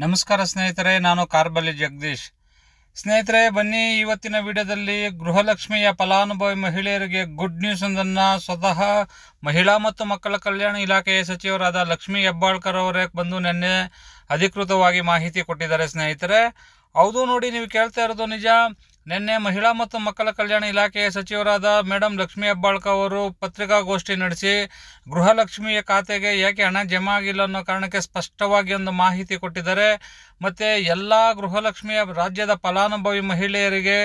ನಮಸ್ಕಾರ ಸ್ನೇಹಿತರೆ, ನಾನು ಕಾರ್ಬಲಿ ಜಗದೀಶ್. ಸ್ನೇಹಿತರೆ, ಬನ್ನಿ ಇವತ್ತಿನ ವಿಡಿಯೋದಲ್ಲಿ ಗೃಹಲಕ್ಷ್ಮಿಯ ಫಲಾನುಭವಿ ಮಹಿಳೆಯರಿಗೆ ಗುಡ್ ನ್ಯೂಸ್ ಒಂದನ್ನು ಸ್ವತಃ ಮಹಿಳಾ ಮತ್ತು ಮಕ್ಕಳ ಕಲ್ಯಾಣ ಇಲಾಖೆಯ ಸಚಿವರಾದ ಲಕ್ಷ್ಮಿ ಹೆಬ್ಬಾಳ್ಕರ್ ಅವರೇ ಬಂದು ನಿನ್ನೆ ಅಧಿಕೃತವಾಗಿ ಮಾಹಿತಿ ಕೊಟ್ಟಿದ್ದಾರೆ ಸ್ನೇಹಿತರೆ. ಹೌದು ನೋಡಿ, ನೀವು ಕೇಳ್ತಾ ಇರೋದು ನಿಜ. ನಿನ್ನೆ ಮಹಿಳಾ ಮತ್ತು ಮಕ್ಕಳ ಕಲ್ಯಾಣ ಇಲಾಖೆಯ ಸಚಿವರಾದ ಮೇಡಮ್ ಲಕ್ಷ್ಮೀ ಹೆಬ್ಬಾಳ್ಕ ಅವರು ಪತ್ರಿಕಾಗೋಷ್ಠಿ ನಡೆಸಿ ಗೃಹಲಕ್ಷ್ಮಿಯ ಖಾತೆಗೆ ಏಕೆ ಹಣ ಜಮಾ ಆಗಿಲ್ಲ ಅನ್ನೋ ಕಾರಣಕ್ಕೆ ಸ್ಪಷ್ಟವಾಗಿ ಒಂದು ಮಾಹಿತಿ ಕೊಟ್ಟಿದ್ದಾರೆ. ಮತ್ತು ಎಲ್ಲ ಗೃಹಲಕ್ಷ್ಮಿಯ ರಾಜ್ಯದ ಫಲಾನುಭವಿ ಮಹಿಳೆಯರಿಗೆ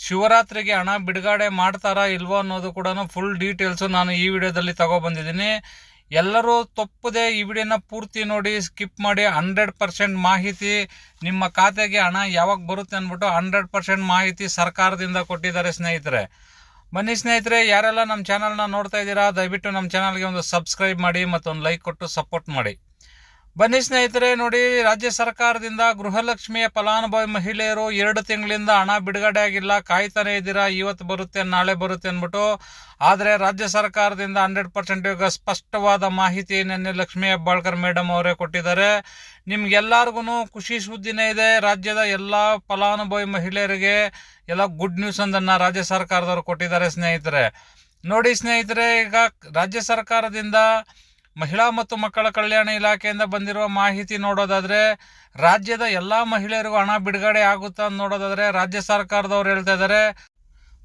ಶಿವರಾತ್ರಿಗೆ ಹಣ ಬಿಡುಗಡೆ ಮಾಡ್ತಾರಾ ಇಲ್ವೋ ಅನ್ನೋದು ಕೂಡ ಫುಲ್ ಡೀಟೇಲ್ಸು ನಾನು ಈ ವಿಡಿಯೋದಲ್ಲಿ ತಗೊಬಂದಿದ್ದೀನಿ ಎಲ್ಲರೂ ತಪ್ಪದೆ ಈ ವಿಡಿಯೋನ ಪೂರ್ತಿ ನೋಡಿ ಸ್ಕಿಪ್ ಮಾಡಿ ಹಂಡ್ರೆಡ್ ಪರ್ಸೆಂಟ್ ಮಾಹಿತಿ ನಿಮ್ಮ ಖಾತೆಗೆ ಹಣ ಯಾವಾಗ ಬರುತ್ತೆ ಅಂದ್ಬಿಟ್ಟು ಹಂಡ್ರೆಡ್ ಪರ್ಸೆಂಟ್ ಮಾಹಿತಿ ಸರ್ಕಾರದಿಂದ ಕೊಟ್ಟಿದ್ದಾರೆ ಸ್ನೇಹಿತರೆ. ಬನ್ನಿ ಸ್ನೇಹಿತರೆ, ಯಾರೆಲ್ಲ ನಮ್ಮ ಚಾನಲ್ನ ನೋಡ್ತಾ ಇದ್ದೀರಾ, ದಯವಿಟ್ಟು ನಮ್ಮ ಚಾನಲ್ಗೆ ಒಂದು ಸಬ್ಸ್ಕ್ರೈಬ್ ಮಾಡಿ ಮತ್ತೊಂದು ಲೈಕ್ ಕೊಟ್ಟು ಸಪೋರ್ಟ್ ಮಾಡಿ. ಬನ್ನಿ ಸ್ನೇಹಿತರೆ, ನೋಡಿ, ರಾಜ್ಯ ಸರ್ಕಾರದಿಂದ ಗೃಹಲಕ್ಷ್ಮಿಯ ಫಲಾನುಭವಿ ಮಹಿಳೆಯರು ಎರಡು ತಿಂಗಳಿಂದ ಹಣ ಬಿಡುಗಡೆ ಆಗಿಲ್ಲ ಕಾಯ್ತಾನೆ ಇದ್ದೀರಾ? ಇವತ್ತು ಬರುತ್ತೆ, ನಾಳೆ ಬರುತ್ತೆ ಅಂದ್ಬಿಟ್ಟು. ಆದರೆ ರಾಜ್ಯ ಸರ್ಕಾರದಿಂದ ಹಂಡ್ರೆಡ್ ಪರ್ಸೆಂಟ್ ಇವಾಗ ಸ್ಪಷ್ಟವಾದ ಮಾಹಿತಿ ನಿನ್ನೆ ಲಕ್ಷ್ಮೀ ಹೆಬ್ಬಾಳ್ಕರ್ ಮೇಡಮ್ ಅವರೇ ಕೊಟ್ಟಿದ್ದಾರೆ. ನಿಮ್ಗೆಲ್ಲರಿಗೂ ಖುಷಿ ಸುದ್ದಿನೇ ಇದೆ. ರಾಜ್ಯದ ಎಲ್ಲ ಫಲಾನುಭವಿ ಮಹಿಳೆಯರಿಗೆ ಎಲ್ಲ ಗುಡ್ ನ್ಯೂಸ್ ಒಂದನ್ನು ರಾಜ್ಯ ಸರ್ಕಾರದವರು ಕೊಟ್ಟಿದ್ದಾರೆ ಸ್ನೇಹಿತರೆ. ನೋಡಿ ಸ್ನೇಹಿತರೆ, ಈಗ ರಾಜ್ಯ ಸರ್ಕಾರದಿಂದ ಮಹಿಳಾ ಮತ್ತು ಮಕ್ಕಳ ಕಲ್ಯಾಣ ಇಲಾಖೆಯಿಂದ ಬಂದಿರುವ ಮಾಹಿತಿ ನೋಡೋದಾದರೆ, ರಾಜ್ಯದ ಎಲ್ಲ ಮಹಿಳೆಯರಿಗೂ ಹಣ ಬಿಡುಗಡೆ ಆಗುತ್ತಾ ಅಂತ ನೋಡೋದಾದರೆ, ರಾಜ್ಯ ಸರ್ಕಾರದವ್ರು ಹೇಳ್ತಾ ಇದ್ದಾರೆ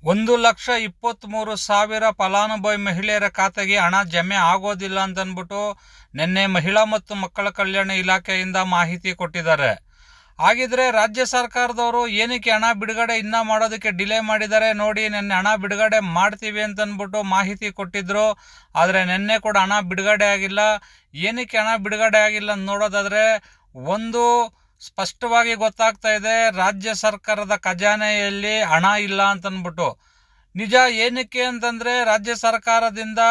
ಒಂದು ಲಕ್ಷ ಇಪ್ಪತ್ತ್ಮೂರು ಸಾವಿರ ಫಲಾನುಭವಿ ಮಹಿಳೆಯರ ಖಾತೆಗೆ ಹಣ ಜಮೆ ಆಗೋದಿಲ್ಲ ಅಂತ ಅಂದ್ಬಿಟ್ಟು ನಿನ್ನೆ ಮಹಿಳಾ ಮತ್ತು ಮಕ್ಕಳ ಕಲ್ಯಾಣ ಇಲಾಖೆಯಿಂದ ಮಾಹಿತಿ ಕೊಟ್ಟಿದ್ದಾರೆ. ಹಾಗಿದ್ರೆ ರಾಜ್ಯ ಸರ್ಕಾರದವರು ಏನಕ್ಕೆ ಹಣ ಬಿಡುಗಡೆ ಇನ್ನ ಮಾಡೋದಕ್ಕೆ ಡಿಲೇ ಮಾಡಿದ್ದಾರೆ ನೋಡಿ, ನೆನ್ನೆ ಹಣ ಬಿಡುಗಡೆ ಮಾಡ್ತೀವಿ ಅಂತ ಅಂದ್ಬಿಟ್ಟು ಮಾಹಿತಿ ಕೊಟ್ಟಿದ್ರು. ಆದರೆ ನಿನ್ನೆ ಕೂಡ ಹಣ ಬಿಡುಗಡೆ ಆಗಿಲ್ಲ. ಏನಕ್ಕೆ ಹಣ ಬಿಡುಗಡೆ ಆಗಿಲ್ಲ ಅಂತ ನೋಡೋದಾದರೆ ಒಂದು ಸ್ಪಷ್ಟವಾಗಿ ಗೊತ್ತಾಗ್ತಾ ಇದೆ, ರಾಜ್ಯ ಸರ್ಕಾರದ ಖಜಾನೆಯಲ್ಲಿ ಹಣ ಇಲ್ಲ ಅಂತಂದ್ಬಿಟ್ಟು ನಿಜ ಏನಕ್ಕೆ ಅಂತಂದರೆ ರಾಜ್ಯ ಸರ್ಕಾರದಿಂದ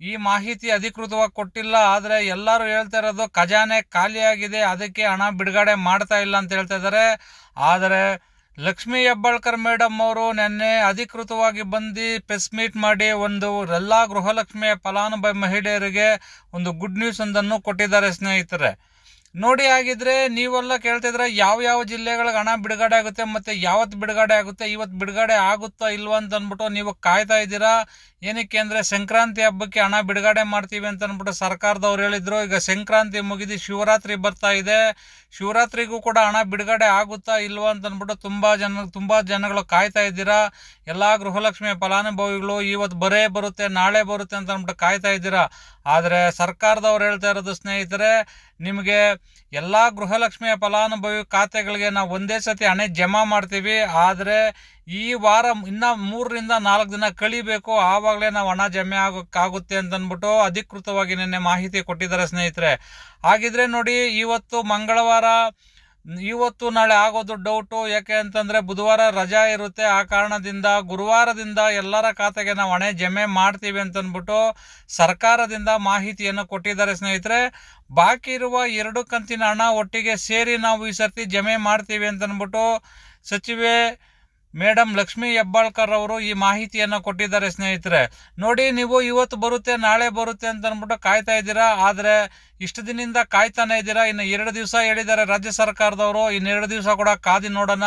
ಈ ಮಾಹಿತಿ ಅಧಿಕೃತವಾಗಿ ಕೊಟ್ಟಿಲ್ಲ, ಆದರೆ ಎಲ್ಲರೂ ಹೇಳ್ತಾ ಇರೋದು ಖಜಾನೆ ಖಾಲಿಯಾಗಿದೆ, ಅದಕ್ಕೆ ಹಣ ಬಿಡುಗಡೆ ಮಾಡ್ತಾ ಇಲ್ಲ ಅಂತ ಹೇಳ್ತಾ ಇದ್ದಾರೆ. ಆದರೆ ಲಕ್ಷ್ಮೀ ಹೆಬ್ಬಾಳ್ಕರ್ ಮೇಡಮ್ ಅವರು ನಿನ್ನೆ ಅಧಿಕೃತವಾಗಿ ಬಂದು ಪ್ರೆಸ್ ಮೀಟ್ ಮಾಡಿ ಒಂದು ಎಲ್ಲ ಗೃಹಲಕ್ಷ್ಮಿಯ ಫಲಾನುಭವಿ ಮಹಿಳೆಯರಿಗೆ ಒಂದು ಗುಡ್ ನ್ಯೂಸ್ ಒಂದನ್ನು ಕೊಟ್ಟಿದ್ದಾರೆ ಸ್ನೇಹಿತರೆ. ನೋಡಿ ಆಗಿದ್ರೆ ನೀವೆಲ್ಲ ಕೇಳ್ತಿದ್ರೆ ಯಾವ ಯಾವ ಜಿಲ್ಲೆಗಳಿಗೆ ಹಣ ಬಿಡುಗಡೆ ಆಗುತ್ತೆ ಮತ್ತು ಯಾವತ್ತು ಬಿಡುಗಡೆ ಆಗುತ್ತೆ, ಇವತ್ತು ಬಿಡುಗಡೆ ಆಗುತ್ತಾ ಇಲ್ವಾ ಅಂತ ಅಂದ್ಬಿಟ್ಟು ನೀವು ಕಾಯ್ತಾ ಇದ್ದೀರಾ? ಏನಕ್ಕೆ ಅಂದರೆ ಸಂಕ್ರಾಂತಿ ಹಬ್ಬಕ್ಕೆ ಹಣ ಬಿಡುಗಡೆ ಮಾಡ್ತೀವಿ ಅಂತ ಅಂದ್ಬಿಟ್ಟು ಸರ್ಕಾರದವ್ರು ಹೇಳಿದ್ರು. ಈಗ ಸಂಕ್ರಾಂತಿ ಮುಗಿದು ಶಿವರಾತ್ರಿ ಬರ್ತಾ ಇದೆ. ಶಿವರಾತ್ರಿಗೂ ಕೂಡ ಹಣ ಬಿಡುಗಡೆ ಆಗುತ್ತಾ ಇಲ್ವಾ ಅಂತ ಅಂದ್ಬಿಟ್ಟು ತುಂಬ ಜನ, ತುಂಬ ಜನಗಳು ಕಾಯ್ತಾ ಇದ್ದೀರಾ? ಎಲ್ಲ ಗೃಹಲಕ್ಷ್ಮಿ ಫಲಾನುಭವಿಗಳು ಇವತ್ತು ಬರೇ ಬರುತ್ತೆ, ನಾಳೆ ಬರುತ್ತೆ ಅಂತ ಅಂದ್ಬಿಟ್ಟು ಕಾಯ್ತಾ ಇದ್ದೀರಾ? ಆದರೆ ಸರ್ಕಾರದವ್ರು ಹೇಳ್ತಾ ಇರೋದು ಸ್ನೇಹಿತರೆ ನಿಮಗೆ ಎಲ್ಲ ಗೃಹಲಕ್ಷ್ಮಿಯ ಫಲಾನುಭವಿ ಖಾತೆಗಳಿಗೆ ನಾವು ಒಂದೇ ಸತಿ ಹಣ ಜಮಾ ಮಾಡ್ತೀವಿ. ಆದರೆ ಈ ವಾರ ಇನ್ನು ಮೂರರಿಂದ ನಾಲ್ಕು ದಿನ ಕಳಿಬೇಕು. ಆವಾಗಲೇ ನಾವು ಹಣ ಜಮೆ ಆಗೋಕ್ಕಾಗುತ್ತೆ ಅಂತಂದ್ಬಿಟ್ಟು ಅಧಿಕೃತವಾಗಿ ನಿನ್ನೆ ಮಾಹಿತಿ ಕೊಟ್ಟಿದ್ದಾರೆ ಸ್ನೇಹಿತರೆ. ಹಾಗಿದ್ರೆ ನೋಡಿ, ಇವತ್ತು ಮಂಗಳವಾರ ಇವತ್ತು ನಾಳೆ ಆಗೋದು ಡೌಟು ಯಾಕೆ ಅಂತಂದರೆ ಬುಧವಾರ ರಜಾ ಇರುತ್ತೆ. ಆ ಕಾರಣದಿಂದ ಗುರುವಾರದಿಂದ ಎಲ್ಲರ ಖಾತೆಗೆ ನಾವು ಹಣೆ ಜಮೆ ಮಾಡ್ತೀವಿ ಅಂತಂದ್ಬಿಟ್ಟು ಸರ್ಕಾರದಿಂದ ಮಾಹಿತಿಯನ್ನು ಕೊಟ್ಟಿದ್ದಾರೆ ಸ್ನೇಹಿತರೆ. ಬಾಕಿ ಇರುವ ಎರಡು ಕಂತಿನ ಹಣ ಒಟ್ಟಿಗೆ ಸೇರಿ ನಾವು ಈ ಸರ್ತಿ ಜಮೆ ಮಾಡ್ತೀವಿ ಅಂತಂದ್ಬಿಟ್ಟು ಸಚಿವೆ ಮೇಡಮ್ ಲಕ್ಷ್ಮೀ ಹೆಬ್ಬಾಳ್ಕರ್ ಅವರು ಈ ಮಾಹಿತಿಯನ್ನು ಕೊಟ್ಟಿದ್ದಾರೆ ಸ್ನೇಹಿತರೆ. ನೋಡಿ, ನೀವು ಇವತ್ತು ಬರುತ್ತೆ, ನಾಳೆ ಬರುತ್ತೆ ಅಂತ ಅಂದ್ಬಿಟ್ಟು ಕಾಯ್ತಾ ಇದ್ದೀರಾ? ಆದರೆ ಇಷ್ಟು ದಿನದಿಂದ ಕಾಯ್ತಾನೆ ಇದ್ದೀರಾ? ಇನ್ನು ಎರಡು ದಿವಸ ಹೇಳಿದ್ದಾರೆ ರಾಜ್ಯ ಸರ್ಕಾರದವರು. ಇನ್ನೆರಡು ದಿವಸ ಕೂಡ ಕಾದಿ ನೋಡೋಣ.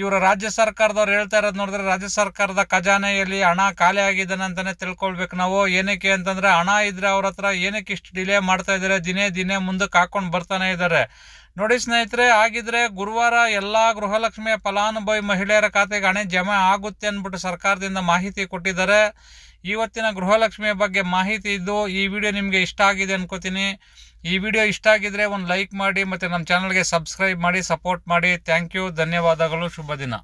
ಇವರು ರಾಜ್ಯ ಸರ್ಕಾರದವ್ರು ಹೇಳ್ತಾ ಇರೋದು ನೋಡಿದ್ರೆ ರಾಜ್ಯ ಸರ್ಕಾರದ ಖಜಾನೆಯಲ್ಲಿ ಹಣ ಖಾಲಿ ಆಗಿದ್ದಾನೆ ಅಂತಲೇ ತಿಳ್ಕೊಳ್ಬೇಕು ನಾವು. ಏನಕ್ಕೆ ಅಂತಂದರೆ ಹಣ ಇದ್ದರೆ ಅವ್ರ ಹತ್ರ ಏನಕ್ಕೆ ಇಷ್ಟು ಡಿಲೇ ಮಾಡ್ತಾ ಇದ್ದಾರೆ? ದಿನೇ ದಿನೇ ಮುಂದಕ್ಕೆ ಹಾಕೊಂಡು ಬರ್ತಾನೆ ಇದ್ದಾರೆ. ನೋಡಿ ಸ್ನೇಹಿತರೆ ಆಗಿದ್ರೆ ಗುರುವಾರ ಎಲ್ಲ ಗೃಹಲಕ್ಷ್ಮಿಯ ಫಲಾನುಭವಿ ಮಹಿಳೆಯರ ಖಾತೆಗೆ ಹಣ ಜಮೆ ಆಗುತ್ತೆ ಅಂದ್ಬಿಟ್ಟು ಸರ್ಕಾರದಿಂದ ಮಾಹಿತಿ ಕೊಟ್ಟಿದ್ದಾರೆ. ಇವತ್ತಿನ ಗೃಹಲಕ್ಷ್ಮಿಯ ಬಗ್ಗೆ ಮಾಹಿತಿ ಇದ್ದು ಈ ವಿಡಿಯೋ ನಿಮಗೆ ಇಷ್ಟ ಆಗಿದೆ ಅನ್ಕೋತೀನಿ. ಈ ವಿಡಿಯೋ ಇಷ್ಟ ಆಗಿದ್ರೆ ಒಂದು ಲೈಕ್ ಮಾಡಿ ಮತ್ತು ನಮ್ಮ ಚಾನಲ್ಗೆ ಸಬ್ಸ್ಕ್ರೈಬ್ ಮಾಡಿ, ಸಪೋರ್ಟ್ ಮಾಡಿ. ಥ್ಯಾಂಕ್ ಯು, ಧನ್ಯವಾದಗಳು, ಶುಭ ದಿನ.